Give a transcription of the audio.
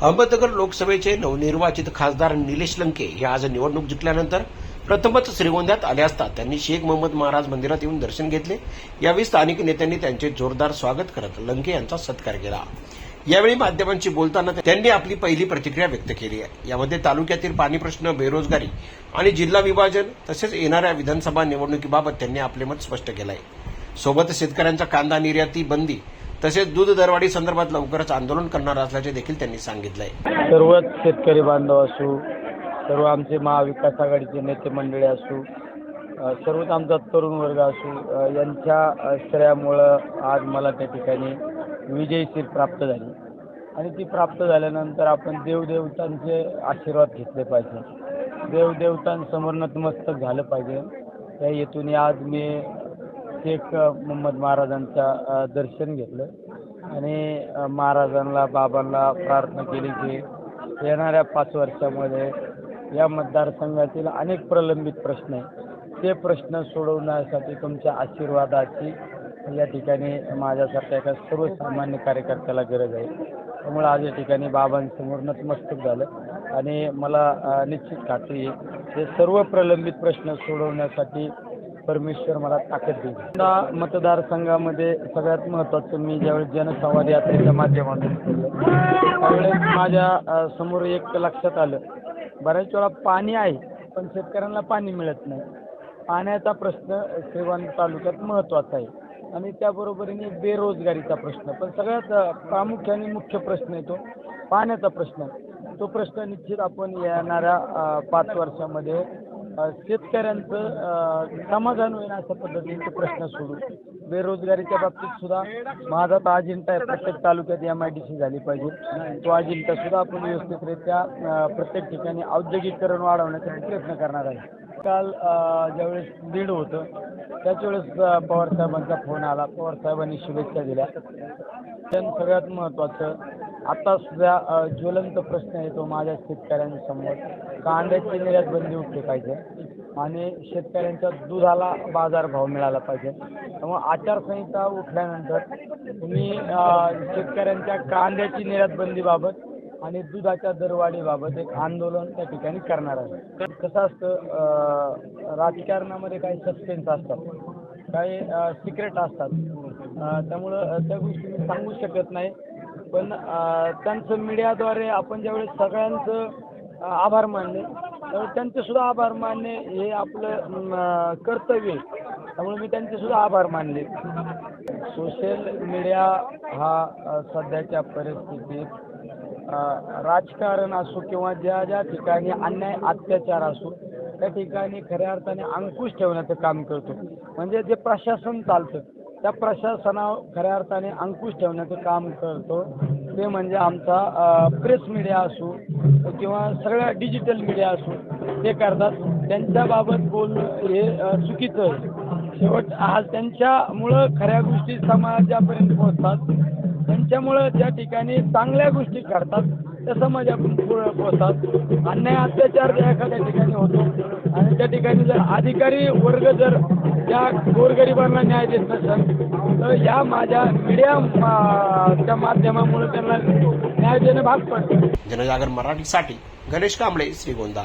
अहमदनगर लोकसभेचे नवनिर्वाचित खासदार निलेश लंके हे आज निवडणूक जिंकल्यानंतर प्रथमच श्रीगोंद्यात आले असता त्यांनी शेख मोहम्मद महाराज मंदिरात येऊन दर्शन घेतले. यावेळी स्थानिक नेत्यांनी त्यांचे जोरदार स्वागत करत लंके यांचा सत्कार केला. यावेळी माध्यमांशी बोलताना त्यांनी आपली पहिली प्रतिक्रिया व्यक्त केली आहे. यामध्ये तालुक्यातील पाणी प्रश्न बेरोजगारी आणि जिल्हा विभाजन तसेच येणाऱ्या विधानसभा निवडणुकीबाबत त्यांनी आपले मत स्पष्ट केलं आहे सोबत शेतकऱ्यांचा कांदा निर्याती बंदी तसेच दूध दरवाढी संदर्भात लवकरच आंदोलन करणार असल्याचे देखील त्यांनी सांगितलं आहे सर्वच शेतकरी बांधव असू सर्व आमचे महाविकास आघाडीचे नेते मंडळी असू सर्वच आमचा तरुण वर्ग असू यांच्या अ, श्रेयामुळं आज मला त्या ठिकाणी विजयशीर प्राप्त झाली. आणि ती प्राप्त झाल्यानंतर आपण देवदेवतांचे आशीर्वाद घेतले पाहिजे. देवदेवतांसमोर नतमस्तक झालं पाहिजे. त्या हेतून आज मी शेख मोहम्मद महाराजांचा दर्शन घेतलं. आणि महाराजांना बाबांना प्रार्थना केली की येणाऱ्या पाच वर्षामध्ये या मतदारसंघातील अनेक प्रलंबित प्रश्न आहेत. ते प्रश्न सोडवण्यासाठी तुमच्या आशीर्वादाची या ठिकाणी माझ्यासारख्या एका सर्वसामान्य कार्यकर्त्याला गरज आहे. त्यामुळे आज या ठिकाणी बाबांसमोर नतमस्तक झालं. आणि मला निश्चित खात्री आहे हे सर्व प्रलंबित प्रश्न सोडवण्यासाठी परमेश्वर मला ताकद देईल. या मतदारसंघामध्ये सगळ्यात महत्त्वाचं मी ज्यावेळेस जनसंवाद यात्रेच्या माध्यमातून त्यावेळेस माझ्यासमोर एक लक्षात आलं. बऱ्याच वेळा पाणी आहे पण शेतकऱ्यांना पाणी मिळत नाही. पाण्याचा प्रश्न सेवान तालुक्यात महत्त्वाचा आहे. आणि त्याबरोबरीने बेरोजगारीचा प्रश्न. पण सगळ्यात प्रामुख्याने मुख्य प्रश्न येतो पाण्याचा प्रश्न. तो प्रश्न निश्चित आपण येणाऱ्या पाच वर्षामध्ये शेतकऱ्यांचं समाधान होईल अशा पद्धतीचे प्रश्न सोडू. बेरोजगारीच्या बाबतीत सुद्धा माझा तर अजिंठा आहे. प्रत्येक तालुक्यात एम आय डी सी झाली पाहिजे. तो अजिंठा सुद्धा आपण व्यवस्थितरित्या प्रत्येक ठिकाणी औद्योगिकरण वाढवण्यासाठी प्रयत्न करणार आहे. काल ज्यावेळेस दीड होतं त्याच वेळेस साहेबांचा पवारसाहेबांचा फोन आला. पवारसाहेबांनी शुभेच्छा दिल्या. पण सगळ्यात महत्त्वाचं आता सुद्धा ज्वलंत प्रश्न येतो माझ्या शेतकऱ्यांसमोर कांद्याची निर्यात बंदी उठली पाहिजे आणि शेतकऱ्यांच्या दुधाला बाजारभाव मिळाला पाहिजे. त्यामुळे आचारसंहिता उठल्यानंतर तुम्ही शेतकऱ्यांच्या कांद्याची निर्यात बंदीबाबत आणि दुधाच्या दरवाढीबाबत एक आंदोलन त्या ठिकाणी करणार आहे. कसं असतं राजकारणामध्ये काही सस्पेन्स असतात काही सिक्रेट असतात. त्यामुळं त्या गोष्टी सांगू शकत नाही. पण त्यांचं मीडियाद्वारे आपण ज्यावेळेस सगळ्यांचं आभार मानले त्यावेळेस त्यांचे सुद्धा आभार मानणे हे आपलं कर्तव्य आहे. त्यामुळे मी त्यांचे सुद्धा आभार मानले. सोशल मीडिया हा सध्याच्या परिस्थितीत राजकारण असो किंवा ज्या ज्या ठिकाणी अन्याय अत्याचार असो त्या ठिकाणी खऱ्या अर्थाने अंकुश ठेवण्याचं काम करतो. म्हणजे जे प्रशासन चालतं त्या प्रशासनावर खऱ्या अर्थाने अंकुश ठेवण्याचं काम करतो. ते म्हणजे आमचा प्रेस मीडिया असू किंवा सगळ्या डिजिटल मीडिया असू ते करतात. त्यांच्याबाबत बोलणं हे चुकीचं आहे. शेवट आज त्यांच्यामुळं खऱ्या गोष्टी समाजापर्यंत पोहोचतात. त्यांच्यामुळं ज्या ठिकाणी चांगल्या गोष्टी घडतात त्या समाजापुढे पोहोचतात. अन्याय अत्याचार जर एखाद्या ठिकाणी होतो ठिकाणी जर अधिकारी वर्ग जर त्या गोरगरिबांना न्याय देत नसेल तर या माझ्या मीडिया च्या माध्यमामुळे त्यांना न्याय देणं भाग पडतं. जनजागर मराठीसाठी गणेश कांबळे श्रीगोंदा.